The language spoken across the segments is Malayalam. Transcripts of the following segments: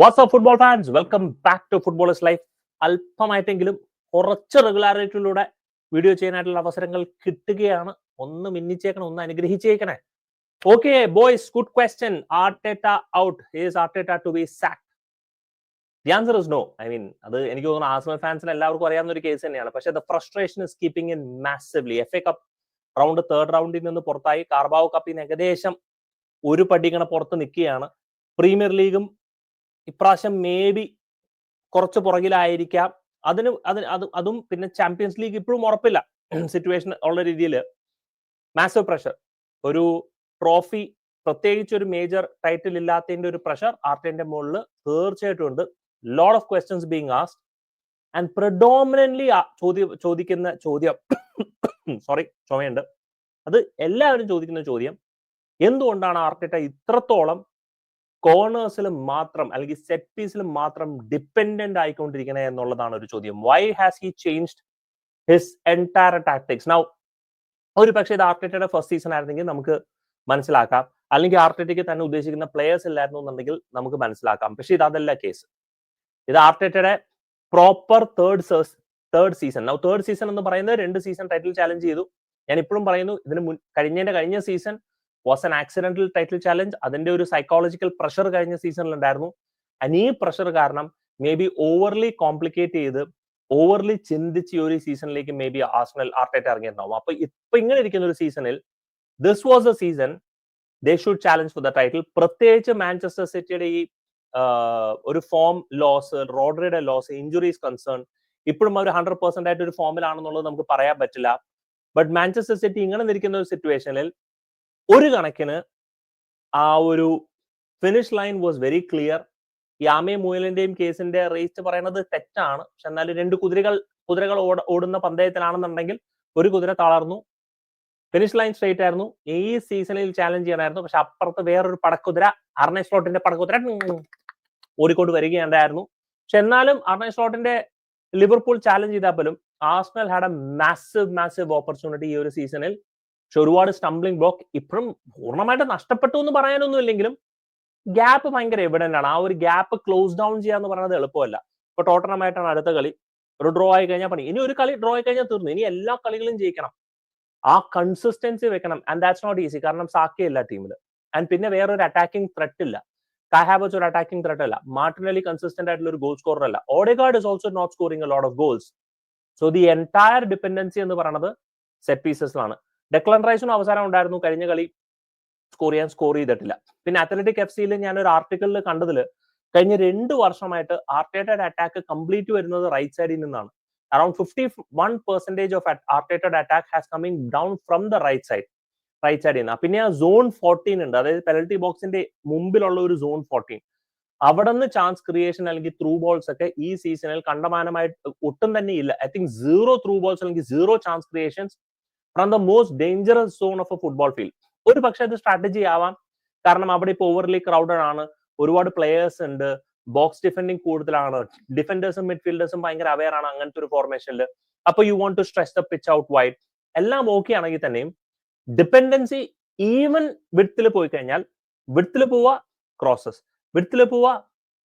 WhatsApp football fans welcome back to footballers life അല്പമായിട്ടെങ്കിലും കുറച്ച് റെഗുലാരിറ്റിയിലൂടെ വീഡിയോ ചെയ്യാനായിട്ടുള്ള അവസരങ്ങൾ കിട്ടുകയാണ്. ഒന്ന് മിന്നിച്ചേക്കണം ഒന്ന് അനുഗ്രഹിച്ചേക്കണേ. Okay boys good question Arteta out is Arteta to be sack the answer is no I mean അത് എനിക്ക് തോന്നുന്നു ആസ്മൽ ഫാൻസിന് എല്ലാവർക്കും അറിയാവുന്ന ഒരു കേസ് തന്നെയാണ്. പക്ഷെ the frustration is keeping in മാസively F A cup round third റൗണ്ടിൽ നിന്ന് പുറത്തായി. കാർബാവ് കപ്പിന് ഏകദേശം ഒരു പടി ഇങ്ങനെ പുറത്ത് നിൽക്കുകയാണ്. പ്രീമിയർ ലീഗും ഇപ്രാവശ്യം മേ ബി കുറച്ച് പുറകിലായിരിക്കാം. അതിന് അതിന് അത് അതും പിന്നെ ചാമ്പ്യൻസ് ലീഗ് ഇപ്പോഴും ഉറപ്പില്ല. സിറ്റുവേഷൻ ഉള്ള രീതിയിൽ മാസീവ് പ്രഷർ ഒരു ട്രോഫി പ്രത്യേകിച്ച് ഒരു മേജർ ടൈറ്റിൽ ഇല്ലാത്തതിന്റെ ഒരു പ്രഷർ ആർട്ടിന്റെ മുകളിൽ തീർച്ചയായിട്ടും ഉണ്ട്. Load of questions being asked and predominantly ചോദിക്കുന്ന ചോദ്യം സോറി ചുമയുണ്ട്. അത് എല്ലാവരും ചോദിക്കുന്ന ചോദ്യം എന്തുകൊണ്ടാണ് ആർട്ടിറ്റ ഇത്രത്തോളം കോർണേഴ്സിൽ മാത്രം അല്ലെങ്കിൽ സെറ്റ് പീസിൽ മാത്രം ഡിപ്പെൻഡന്റ് ആയിക്കൊണ്ടിരിക്കണേ എന്നുള്ളതാണ് ഒരു ചോദ്യം. Why has he changed his entire tactics now ഒരു പക്ഷേ ഇത് ആർട്ടിറ്റയുടെ ഫസ്റ്റ് സീസൺ ആയിരുന്നെങ്കിൽ നമുക്ക് മനസ്സിലാക്കാം. അല്ലെങ്കിൽ ആർട്ടിറ്റയ്ക്ക് തന്നെ ഉദ്ദേശിക്കുന്ന പ്ലേയേഴ്സ് ഇല്ലായിരുന്നു എന്നുണ്ടെങ്കിൽ നമുക്ക് മനസ്സിലാക്കാം. പക്ഷേ ഇത് അതല്ല കേസ് ഇത് ആർട്ടിറ്റയുടെ proper third third season now third season എന്ന് പറയുന്നത് രണ്ട് സീസൺ ടൈറ്റിൽ ചാലഞ്ച് ചെയ്തു. ഞാൻ ഇപ്പോഴും പറയുന്നു ഇതിന് മുൻ കഴിഞ്ഞതിന്റെ കഴിഞ്ഞ season was an accidental title challenge അതിന്റെ ഒരു സൈക്കോളജിക്കൽ പ്രഷർ കഴിഞ്ഞ സീസണിൽ ഉണ്ടായിരുന്നു. ഈ പ്രഷർ കാരണം മേ ബി ഓവർലി കോംപ്ലിക്കേറ്റ് ചെയ്ത് ഓവർലി ചിന്തിച്ച് ഈ ഒരു സീസണിലേക്ക് മേ ബി ആസ്ണൽ ആർട്ടേറ്റ് ഇറങ്ങിയിട്ടുണ്ടാവും. അപ്പൊ ഇപ്പൊ ഇങ്ങനെ ഇരിക്കുന്ന ഒരു സീസണിൽ this was a season they should challenge for the title പ്രത്യേകിച്ച് മാഞ്ചസ്റ്റർ സിറ്റിയുടെ ഈ ഒരു ഫോം ലോസ് റോഡറിയുടെ ലോസ് ഇഞ്ചുറീസ് കൺസേൺ ഇപ്പോഴും അവർ ഹൺഡ്രഡ് പെർസെന്റ് ആയിട്ട് ഒരു ഫോമിലാണെന്നുള്ളത് നമുക്ക് പറയാൻ പറ്റില്ല. ബട്ട് മാഞ്ചസ്റ്റർ സിറ്റി ഇങ്ങനെ നിൽക്കുന്ന ഒരു സിറ്റുവേഷനിൽ ഒരു കണക്കിന് ആ ഒരു finish line was very clear യാമെ മൂയലിന്റെയും കേസിന്റെ റേസ് പറയുന്നത് തെറ്റാണ്. പക്ഷെ എന്നാലും രണ്ട് കുതിരകൾ കുതിരകൾ ഓടുന്ന പന്തയത്തിലാണെന്നുണ്ടെങ്കിൽ ഒരു കുതിര തളർന്നു. ഫിനിഷ് ലൈൻ സ്ട്രേറ്റ് ആയിരുന്നു. ഈ സീസണിൽ ചാലഞ്ച് ചെയ്യണമായിരുന്നു പക്ഷെ അപ്പുറത്ത് വേറൊരു പടക്കുതിര അർണേ സ്ലോട്ടിന്റെ പടക്കുതിര ഓടിക്കൊണ്ട് വരികയുണ്ടായിരുന്നു. പക്ഷെ എന്നാലും അർണേ സ്ലോട്ടിന്റെ ലിവർപൂൾ ചാലഞ്ച് ചെയ്താൽ പോലും Arsenal had a massive massive opportunity ഈ ഒരു സീസണിൽ പക്ഷെ ഒരുപാട് സ്റ്റംബ്ലിംഗ് ബ്ലോക്ക് ഇപ്പോഴും പൂർണമായിട്ട് നഷ്ടപ്പെട്ടു എന്ന് പറയാനൊന്നും ഇല്ലെങ്കിലും ഗ്യാപ്പ് ഭയങ്കര എവിഡന്റ് ആണ്. ആ ഒരു ഗ്യാപ്പ് ക്ലോസ് ഡൗൺ ചെയ്യാന്ന് പറയുന്നത് എളുപ്പമല്ല. ഇപ്പൊ ടോട്ടണമായിട്ടാണ് അടുത്ത കളി. ഒരു ഡ്രോ ആയി കഴിഞ്ഞാൽ പണി. ഇനി ഒരു കളി ഡ്രോ ആയി കഴിഞ്ഞാൽ തീർന്നു. ഇനി എല്ലാ കളികളും ജയിക്കണം. ആ കൺസിസ്റ്റൻസി വെക്കണം. ആൻഡ് ദാറ്റ്സ് നോട്ട് ഈസി കാരണം സാക്കിയല്ല ടീമിൽ ആൻഡ് പിന്നെ വേറൊരു അറ്റാക്കിംഗ് ത്രെറ്റ് ഇല്ല. കാഹാബസ് ഒരു അറ്റാക്കിംഗ് ത്രെറ്റ് അല്ല. മാർട്ടിനലി കൺസിസ്റ്റന്റ് ആയിട്ടുള്ള ഒരു ഗോൾ സ്കോറർ അല്ല. Odegaard is also not scoring a lot of goals so the entire dependency എന്ന് പറയുന്നത് സെറ്റ് പീസസിലാണ് ഡെക്ലൻ റൈസിനും അവസരം ഉണ്ടായിരുന്നു. കഴിഞ്ഞ കളി സ്കോർ ചെയ്യാൻ സ്കോർ ചെയ്തിട്ടില്ല. പിന്നെ അത്ലറ്റിക് എഫ് സിയിൽ ഞാൻ ഒരു ആർട്ടിക്കിളിൽ കണ്ടതിൽ കഴിഞ്ഞ രണ്ട് വർഷമായിട്ട് ആർട്ടേറ്റഡ് അറ്റാക്ക് കംപ്ലീറ്റ് വരുന്നത് റൈറ്റ് സൈഡിൽ നിന്നാണ്. Around fifty one percentage of Arteta's attack has coming down from the right side right സൈഡിൽ നിന്ന്. പിന്നെ ആ സോൺ ഫോർട്ടീൻ ഉണ്ട്. അതായത് പെനൽറ്റി ബോക്സിന്റെ മുമ്പിലുള്ള ഒരു സോൺ ഫോർട്ടീൻ അവിടെ നിന്ന് ചാൻസ് ക്രിയേഷൻ അല്ലെങ്കിൽ ത്രൂ ബോൾസ് ഒക്കെ ഈ സീസണിൽ കണ്ടമാനമായിട്ട് ഒട്ടും തന്നെ ഇല്ല. I think zero through balls അല്ലെങ്കിൽ zero chance creations from the most dangerous zone of a football field ഒരു പക്ഷേ അത് സ്ട്രാറ്റജി ആവാം. കാരണം അവിടെ ഇപ്പോൾ ഓവർലി ക്രൗഡഡ് ആണ്. ഒരുപാട് പ്ലേയേഴ്സ് ഉണ്ട്. ബോക്സ് ഡിഫെൻഡിങ് കൂടുതലാണ്. ഡിഫൻഡേഴ്സും മിഡ്ഫീൽഡേഴ്സും ഭയങ്കര അവയർ ആണ് അങ്ങനത്തെ ഒരു ഫോർമേഷനിൽ അപ്പൊ you want to stress the pitch out wide എല്ലാം ഓക്കെ ആണെങ്കിൽ തന്നെയും ഡിപ്പെൻഡൻസി ഈവൻ വിഡ്ത്തിൽ പോയി കഴിഞ്ഞാൽ വിഡ്ത്തിൽ പോവാ ക്രോസസ് വിഡ്ത്തിൽ പോവാ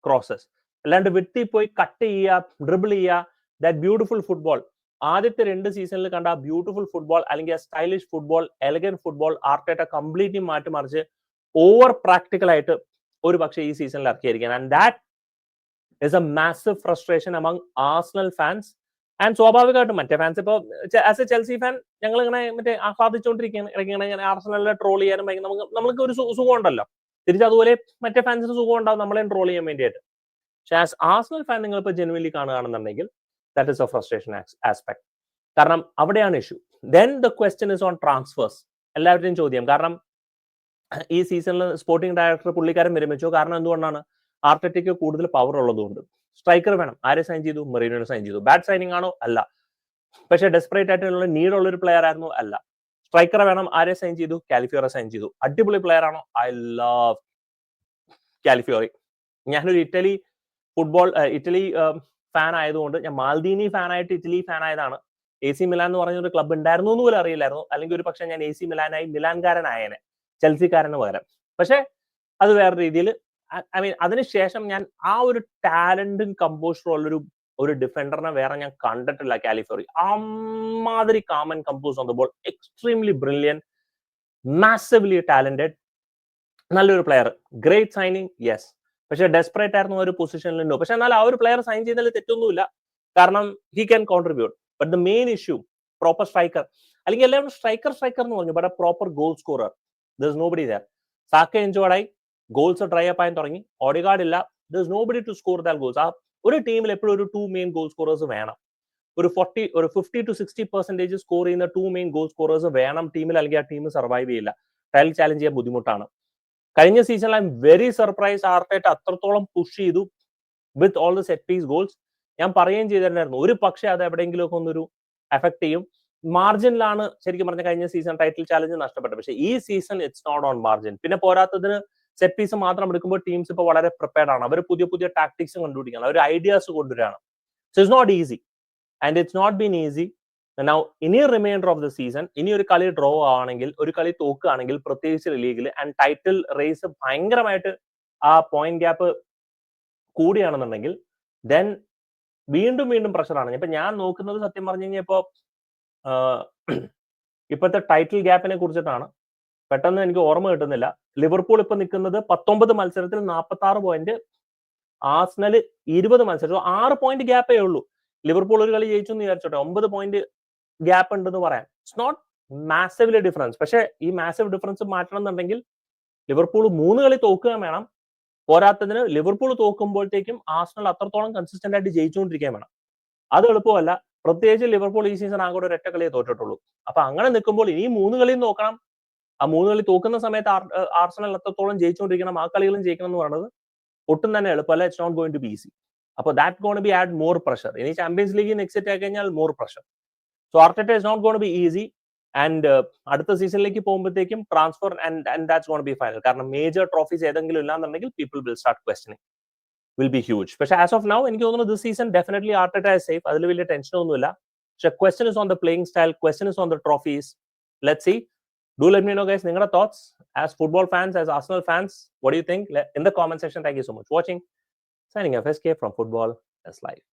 ക്രോസസ് അല്ലാണ്ട് വിഡ്ത്തിൽ പോയി കട്ട് ചെയ്യുക ഡ്രിബിൾ ചെയ്യുക ദാറ്റ് ബ്യൂട്ടിഫുൾ ഫുട്ബോൾ ആദ്യത്തെ രണ്ട് സീസണിൽ കണ്ട ആ ബ്യൂട്ടിഫുൾ ഫുട്ബോൾ അല്ലെങ്കിൽ stylish football elegant football Arteta completely മാറ്റിമറിച്ച് over practical ആയിട്ട് ഒരു പക്ഷേ ഈ സീസണിൽ ഇറക്കിയിരിക്കാൻ and that is a massive frustration among Arsenal fans and സ്വാഭാവികമായിട്ടും മറ്റേ ഫാൻസ് ഇപ്പോൾ ആസ് എ ചെൽസി ഫാൻ ഞങ്ങൾ ഇങ്ങനെ മറ്റേ ആഹ്ലാദിച്ചുകൊണ്ടിരിക്കുകയാണ് ഇറങ്ങിയാണ് ഇങ്ങനെ ആർസണലിനെ ട്രോൾ ചെയ്യാനും ഭയങ്കര നമുക്ക് നമുക്ക് ഒരു സുഖം ഉണ്ടല്ലോ തിരിച്ച് അതുപോലെ മറ്റേ ഫാൻസിന് സുഖം ഉണ്ടാവും നമ്മളെ ട്രോൾ ചെയ്യാൻ വേണ്ടിയിട്ട് പക്ഷെ ആസ് ആസ്നൽ ഫാൻ നിങ്ങൾ ഇപ്പോൾ genuinely കാണുകയാണെന്നുണ്ടെങ്കിൽ that is a frustration aspect കാരണം അവിടെയാണ് issue then the question is on transfers എല്ലാവരുടെയും ചോദ്യം. കാരണം ഈ സീസണിൽ സ്പോർട്ടിംഗ് ഡയറക്ടർ പുള്ളിക്കാരൻ വിരമിച്ചു. കാരണം എന്തുകൊണ്ടാണ്? ആർട്ടിക്ക് കൂടുതൽ പവർ ഉള്ളതുകൊണ്ട്. സ്ട്രൈക്കർ വേണം. ആരെ സൈൻ ചെയ്തു? മെറീനോനെ സൈൻ ചെയ്തു. ബാഡ് സൈനിങ് ആണോ? അല്ല. പക്ഷെ ഡെസ്പറേറ്റ് ആയിട്ടുള്ള നീഡ് ഉള്ള ഒരു പ്ലെയർ ആയിരുന്നു? അല്ല. സ്ട്രൈക്കർ വേണം. ആരെ സൈൻ ചെയ്തു? കാലിഫിയോറെ സൈൻ ചെയ്തു. അടിപൊളി പ്ലെയർ ആണോ? ഐ ലവ് കാലിഫിയോറി ഞാനൊരു ഇറ്റലി ഫുട്ബോൾ ഇറ്റലി ഫാൻ ആയതുകൊണ്ട് ഞാൻ മാൽദീനി ഫാൻ ആയിട്ട് ഇറ്റലി ഫാൻ ആയതാണ്. എ സി മിലാൻ എന്ന് പറഞ്ഞ ഒരു ക്ലബ്ബ് ഉണ്ടായിരുന്നു എന്ന് പോലും അറിയില്ലായിരുന്നു. അല്ലെങ്കിൽ ഒരു പക്ഷേ ഞാൻ എ സി മിലാനായി മിലാൻകാരനായനെ ചെൽസിക്കാരന് പകരം. പക്ഷേ അത് വേറെ രീതിയിൽ ഐ മീൻ അതിനുശേഷം ഞാൻ ആ ഒരു ടാലന്റും കമ്പോസ്റ്ററും ഉള്ളൊരു ഒരു ഡിഫൻഡറിനെ വേറെ ഞാൻ കണ്ടിട്ടില്ല കാലിഫോറി അമ്മാതിരി calm and compose on the ball extremely brilliant മാസively talented നല്ലൊരു പ്ലെയർ ഗ്രേറ്റ് സൈനിങ് യെസ് പക്ഷെ ഡെസ്പറേറ്റ് ആയിരുന്നു ആ ഒരു പൊസിഷനിലുണ്ടോ പക്ഷെ എന്നാൽ ആ ഒരു പ്ലെയർ സൈൻ ചെയ്തതിൽ തെറ്റൊന്നുമില്ല. കാരണം he can contribute but the main issue proper striker അല്ലെങ്കിൽ എല്ലാവരും സ്ട്രൈക്കർ സ്ട്രൈക്കർ എന്ന് പറഞ്ഞു. But proper goal scorer there's nobody there Saka എൻജോർഡായി goals dry up ആയി തുടങ്ങി. ഓഡിഗാർഡ് ഇല്ല. There's nobody to score dal goals ആ ഒരു ടീമിൽ എപ്പോഴും ഒരു ടു മെയിൻ ഗോൾ സ്കോറേഴ്സ് വേണം. ഒരു ഫോർട്ടി ഒരു fifty two sixty percentage score ചെയ്യുന്ന ടു മെയിൻ ഗോൾ സ്കോറേഴ്സ് വേണം ടീമിൽ അല്ലെങ്കിൽ ആ ടീം സർവൈവ് ചെയ്യില്ല. ടൈൽ ചാലഞ്ച് ചെയ്യാൻ ബുദ്ധിമുട്ടാണ്. കഴിഞ്ഞ സീസണിൽ ഐ എം വെരി സർപ്രൈസ് ആർട്ടായിട്ട് അത്രത്തോളം പുഷ് ചെയ്തു with all the set piece goals ഞാൻ പറയുകയും ചെയ്തിട്ടുണ്ടായിരുന്നു. ഒരു പക്ഷേ അത് എവിടെയെങ്കിലുമൊക്കെ ഒന്നൊരു എഫക്ട് ചെയ്യും. മാർജിനിലാണ് ശരിക്കും പറഞ്ഞ കഴിഞ്ഞ സീസൺ ടൈറ്റിൽ ചാലഞ്ച് നഷ്ടപ്പെട്ടത്. പക്ഷേ ഈ season it's not on margin പിന്നെ പോരാത്തതിന് സെറ്റ് പീസ് മാത്രം എടുക്കുമ്പോൾ ടീംസ് ഇപ്പോൾ വളരെ പ്രിപ്പയർഡ് ആണ്. അവർ പുതിയ പുതിയ ടാക്ടിക്സ് കണ്ടുപിടിക്കുകയാണ്. അവർ ഐഡിയാസ് കൊണ്ടുവരികയാണ്. So it's not easy and it's not been easy now ഇനി റിമൈൻഡർ ഓഫ് ദ സീസൺ ഇനി ഒരു കളി ഡ്രോ ആണെങ്കിൽ ഒരു കളി തോക്കുകയാണെങ്കിൽ പ്രത്യേകിച്ച് ലീഗിൽ ആൻഡ് ടൈറ്റിൽ റേസ് ഭയങ്കരമായിട്ട് ആ പോയിന്റ് ഗ്യാപ്പ് കൂടിയാണെന്നുണ്ടെങ്കിൽ ദെൻ വീണ്ടും വീണ്ടും പ്രഷറാണ് ഇപ്പൊ ഞാൻ നോക്കുന്നത് സത്യം പറഞ്ഞു കഴിഞ്ഞാൽ ഇപ്പോ ഇപ്പോഴത്തെ ടൈറ്റിൽ ഗ്യാപ്പിനെ കുറിച്ചിട്ടാണ്. പെട്ടെന്ന് എനിക്ക് ഓർമ്മ കിട്ടുന്നില്ല. ലിവർപൂൾ ഇപ്പൊ നിൽക്കുന്നത് പത്തൊമ്പത് മത്സരത്തിൽ നാൽപ്പത്തി ആറ് പോയിന്റ് ആസ്നൽ ഇരുപത് മത്സരം ആറ് പോയിന്റ് ഗ്യാപ്പേ ഉള്ളൂ. ലിവർപൂൾ ഒരു കളി ജയിച്ചു എന്ന് വിചാരിച്ചോട്ടെ ഒമ്പത് പോയിന്റ് ഗ്യാപ്പ് ഉണ്ടെന്ന് പറയാം. ഇറ്റ്സ് നോട്ട് മാസീവ്ലി ഡിഫറൻസ് പക്ഷേ ഈ മാസീവ് ഡിഫറൻസ് മാറ്റണം എന്നുണ്ടെങ്കിൽ ലിവർപൂൾ മൂന്ന് കളി തോക്കുക വേണം. പോരാത്തതിന് ലിവർപൂൾ തോക്കുമ്പോഴത്തേക്കും ആസ്നൽ അത്രത്തോളം കൺസിസ്റ്റന്റ് ആയിട്ട് ജയിച്ചുകൊണ്ടിരിക്കാൻ വേണം. അത് എളുപ്പമല്ല. പ്രത്യേകിച്ച് ലിവർപൂൾ ഈ സീസൺ ആകെ ഒരു ഒറ്റ കളിയെ തോറ്റിട്ടുള്ളൂ. അപ്പൊ അങ്ങനെ നിൽക്കുമ്പോൾ ഇനി മൂന്ന് കളിയും നോക്കണം. ആ മൂന്ന് കളി തോക്കുന്ന സമയത്ത് ആർസണൽ എത്രത്തോളം ജയിച്ചുകൊണ്ടിരിക്കണം. ആ കളികളും ജയിക്കണം എന്ന് പറയുന്നത് ഒട്ടും തന്നെ എളുപ്പമല്ല. It's not going to be easy അപ്പോൾ that gonna be add more pressure ഇനി ചാമ്പ്യൻസ് ലീഗിൽ എക്സിറ്റ് ആയി കഴിഞ്ഞാൽ more pressure so Arteta is not gonna be easy and അടുത്ത സീസണിലേക്ക് പോകുമ്പോഴത്തേക്കും transfer and and that's gonna be final കാരണം മേജർ ട്രോഫീസ് ഏതെങ്കിലും ഇല്ലാന്നുണ്ടെങ്കിൽ people will start questioning will be huge പക്ഷെ ആസ് ഓഫ് നൗ എനിക്ക് തോന്നുന്നു this season definitely Arteta safe അതിൽ വലിയ ടെൻഷനൊന്നുമില്ല പക്ഷെ question is on the playing style question is on the trophies let see do let me know guys നിങ്ങളുടെ thoughts as football fans as Arsenal fans what you think in the comment section thank you so much watching signing F S K from football life